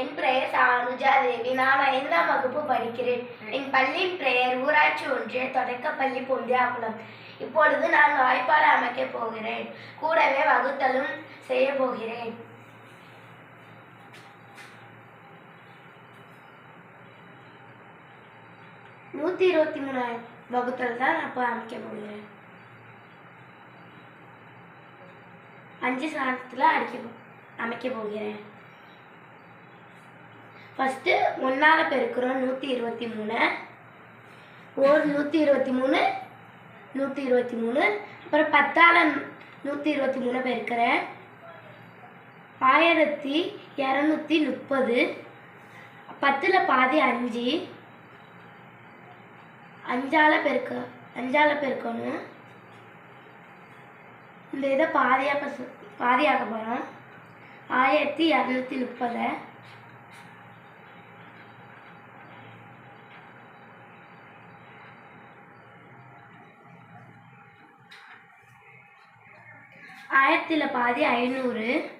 என் பெயர் சானுஜா தேவி நான் ஐந்தாம் வகுப்பு படிக்கிறேன். என் பள்ளியின் பெயர் ஊராட்சி ஒன்றிய தொடக்கப்பள்ளி பொந்தியாகுளம் இப்பொழுது நான் வாய்ப்பாடு அமைக்கப் போகிறேன். கூடவே வகுத்தலும் செய்ய போகிறேன். நூற்றி இருபத்தி மூணு வகுத்தல் தான் அப்போ அமைக்க போகிறேன். அஞ்சு சாணத்தில் அடிக்க அமைக்க போகிறேன். ஃபஸ்ட்டு ஒன்றால் பெருக்கிறோம் நூற்றி இருபத்தி மூணு. ஒரு நூற்றி இருபத்தி மூணு நூற்றி இருபத்தி மூணு. அப்புறம் பத்தால் நூற்றி இருபத்தி மூணு பெருக்கிறேன். ஆயிரத்தி இரநூத்தி முப்பது. பத்தில் பாதி அஞ்சு. அஞ்சால் பெருக்க அஞ்சால் பெருக்கணும். இந்த இதை பாதியாக பாதியாக போகிறோம் ஆயிரத்தி இரநூத்தி முப்பதை. ஆயிரத்தில் பாதி ஐநூறு.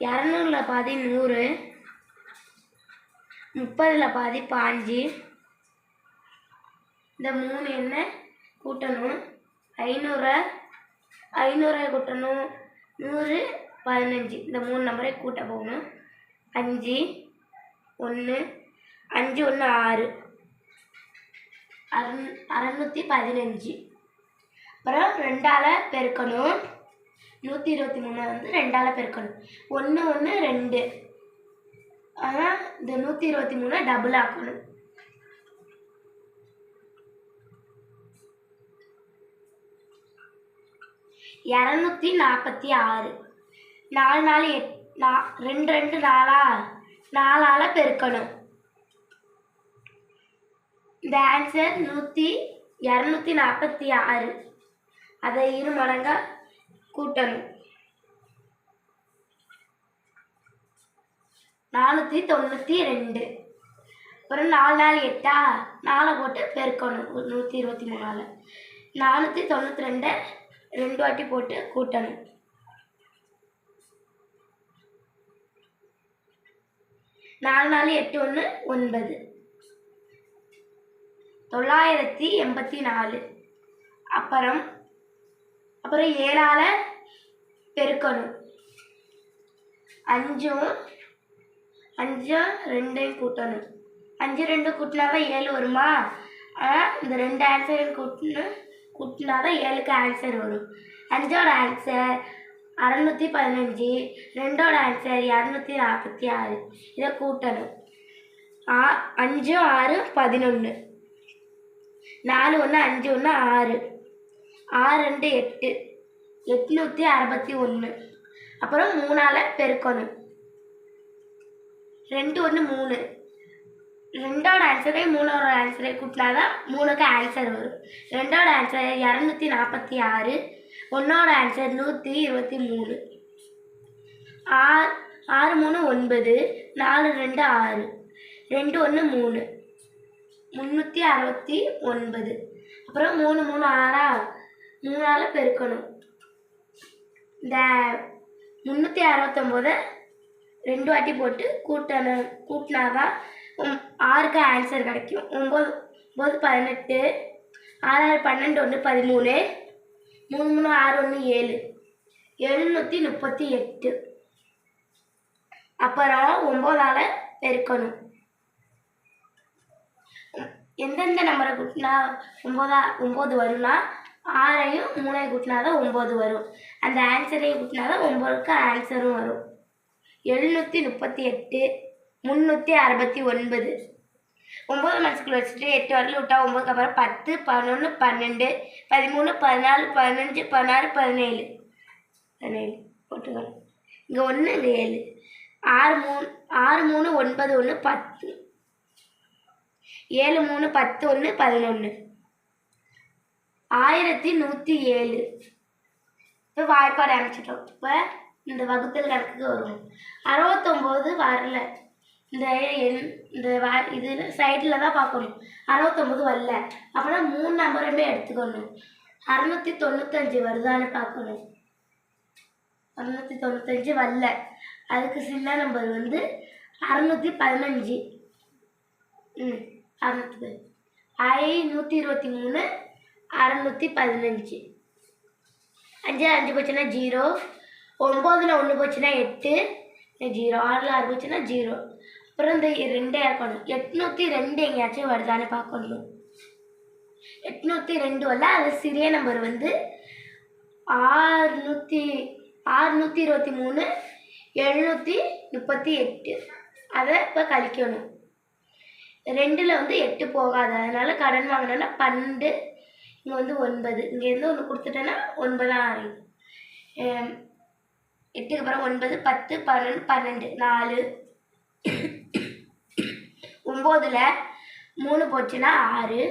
இரநூறுல பாதி நூறு. முப்பதில் பாதி பாஞ்சு. இந்த மூணு என்ன கூட்டணும்? ஐநூறை ஐநூறை கூட்டணும். நூறு பதினஞ்சு. இந்த மூணு நம்பரை கூட்ட போகணும். அஞ்சு ஒன்று அஞ்சு ஒன்று ஆறு. அறநூ அறநூற்றி பதினஞ்சு. அப்புறம் ரெண்டால் பெருக்கணும். நூற்றி இருபத்தி மூணு வந்து ரெண்டால் பெருக்கணும். ஒன்று ஒன்று ரெண்டு. ஆனால் இந்த நூற்றி இருபத்தி மூணை டபுள் ஆக்கணும். இரநூத்தி நாற்பத்தி ஆறு. நாலு நாலு எட் நா ரெண்டு ரெண்டு நாலா நாலால் பெருக்கணும். இந்த ஆன்சர் நூற்றி இரநூத்தி நாற்பத்தி ஆறு. அதை இரு மடங்காக கூட்டணும். நானூற்றி தொண்ணூற்றி ரெண்டு. அப்புறம் நாலு நாள் எட்டா? நாலை போட்டு பெருக்கணும். ஒரு நூற்றி இருபத்தி மூணால். நானூற்றி தொண்ணூற்றி ரெண்டை ரெண்டு வாட்டி போட்டு கூட்டணும். நாலு நாலு எட்டு ஒன்று ஒன்பது. தொள்ளாயிரத்தி எண்பத்தி நாலு. அப்புறம் அப்புறம் ஏழால் பெருக்கணும். அஞ்சும் அஞ்சும் ரெண்டையும் கூட்டணும். அஞ்சு ரெண்டு கூட்டினாவே ஏழு வருமா? ஆனால் இந்த ரெண்டு ஆன்சரையும் கூட்டினு கூட்டினா தான் ஏழுக்கு ஆன்சர் வரும். அஞ்சோட ஆன்சர் அறநூற்றி பதினஞ்சு ரெண்டோட ஆன்சர் இரநூத்தி நாற்பத்தி ஆறு. இதை கூட்டணும். ஆ அஞ்சும் ஆறு பதினொன்று நாலு ஒன்று அஞ்சு ஒன்று ஆறு. ஆறு ரெண்டு எட்டு. எட்நூற்றி அறுபத்தி ஒன்று. அப்புறம் மூணால் பெருக்கணும். ரெண்டு ஒன்று மூணு. ரெண்டோட ஆன்சரே மூணோட ஆன்சரே கூட்டினா தான் மூணுக்கு ஆன்சர் வரும். ரெண்டோட ஆன்சர் இரநூத்தி நாற்பத்தி ஆறு. ஒன்றோட ஆன்சர் நூற்றி இருபத்தி மூணு. ஆறு ஆறு மூணு ஒன்பது. நாலு ரெண்டு ஆறு. ரெண்டு ஒன்று மூணு. முந்நூற்றி அறுபத்தி ஒன்பது. அப்புறம் மூணு மூணு ஆறா? மூணால் பெருக்கணும். இந்த முந்நூற்றி அறுபத்தொம்போதை ரெண்டு வாட்டி போட்டு கூட்டணும் கூட்டினா தான் ஆறுக்கு ஆன்சர் கிடைக்கும். ஒம்பது ஒம்பது பதினெட்டு ஆறாறு பன்னெண்டு ஒன்று பதிமூணு மூணு மூணு ஆறு ஒன்று ஏழு எழுநூற்றி முப்பத்தி எட்டு. அப்புறம் ஒம்போதால் பெருக்கணும். எந்தெந்த நம்பரை கூட்டினா ஒம்போதா ஒம்பது வரும்னா ஆறையும் மூணையும் கூட்டினா தான் ஒம்பது வரும். அந்த ஆன்சரையும் கூட்டினா தான் ஒம்பதுக்கு ஆன்சரும் வரும். எழுநூற்றி முப்பத்தி எட்டு முந்நூற்றி அறுபத்தி ஒன்பது. ஒம்பது மனசுக்குள்ள வச்சுட்டு எட்டு வரல விட்டா ஒம்பதுக்கு அப்புறம் பத்து பதினொன்று பன்னெண்டு பதிமூணு பதினாலு பதினஞ்சு பதினாறு பதினேழு. பதினேழு போட்டுக்கலாம் இங்கே ஒன்று இங்கே ஏழு. ஆறு மூணு ஆறு மூணு ஒன்பது ஒன்று பத்து. ஏழு மூணு பத்து ஒன்று பதினொன்று ஆயிரத்தி நூற்றி ஏழு. இப்போ வாய்ப்பாடு அமைச்சிட்டோம் இப்போ இந்த வகுத்தல் கணக்குக்கு வருவோம் அறுபத்தொம்போது வரல. இந்த எண் இந்த வா இது சைடில் தான் பார்க்கணும். அறுபத்தொம்போது வரல. அப்படின்னா மூணு நம்பருமே எடுத்துக்கணும். அறுநூற்றி தொண்ணூத்தஞ்சு வருதான்னு பார்க்கணும். அறுநூற்றி தொண்ணூத்தஞ்சு வரல. அதுக்கு சின்ன நம்பர் வந்து அறநூற்றி பதினஞ்சு. ம் அறுநூற்றி ஐநூற்றி இருபத்தி மூணு அறநூற்றி பதினஞ்சு. அஞ்சு அஞ்சு போச்சுன்னா ஜீரோ ஒம்போதில் ஒன்று போச்சுன்னா எட்டு ஜீரோ ஆறில் ஆறு போச்சுன்னா ஜீரோ. அப்புறம் இந்த ரெண்டே இருக்கணும் எட்நூற்றி ரெண்டு எங்கேயாச்சும் வருதான்னு பார்க்கணும். எட்நூற்றி ரெண்டு வரல அது சிறிய நம்பர் வந்து ஆறுநூற்றி ஆறுநூற்றி இருபத்தி மூணு எழுநூற்றி முப்பத்தி எட்டு. அதை இப்போ கழிக்கணும். ரெண்டில் வந்து எட்டு போகாது. அதனால் கடன் வாங்கினோன்னா பன்னெண்டு இங்கே வந்து ஒன்பது. இங்கேருந்து ஒன்று கொடுத்துட்டேன்னா ஒன்பதாக ஆறிடும் எட்டுக்கு அப்புறம் ஒன்பது பத்து பன்னெண்டு பன்னெண்டு. நாலு. ஒம்போதில் மூணு போச்சுன்னா ஆறு.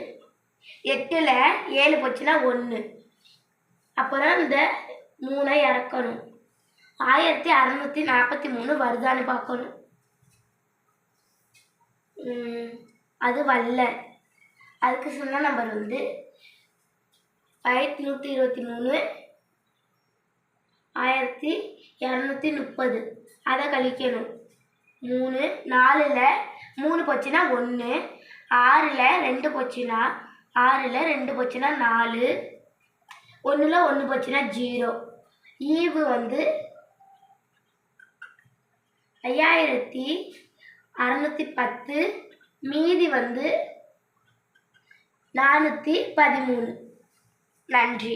எட்டில் ஏழு போச்சுன்னா ஒன்று அப்புறம் இந்த மூணை இறக்கணும். ஆயிரத்தி அறநூற்றி நாற்பத்தி மூணு வருதான்னு பார்க்கணும். அது வரல. அதுக்கு சொன்ன நம்பர் வந்து ஆயிரத்தி நூற்றி இருபத்தி மூணு ஆயிரத்தி இரநூத்தி முப்பது. அதை கழிக்கணும். மூணு நாலில் மூணு போச்சுன்னா ஒன்று ஆறில் ரெண்டு போச்சுன்னா ஆறில் ரெண்டு போச்சுன்னா நாலு ஒன்றில் ஒன்று போச்சுன்னா ஜீரோ. ஈவு வந்து ஐயாயிரத்தி அறநூற்றி பத்து மீதி வந்து நானூற்றி பதிமூணு. நன்றி.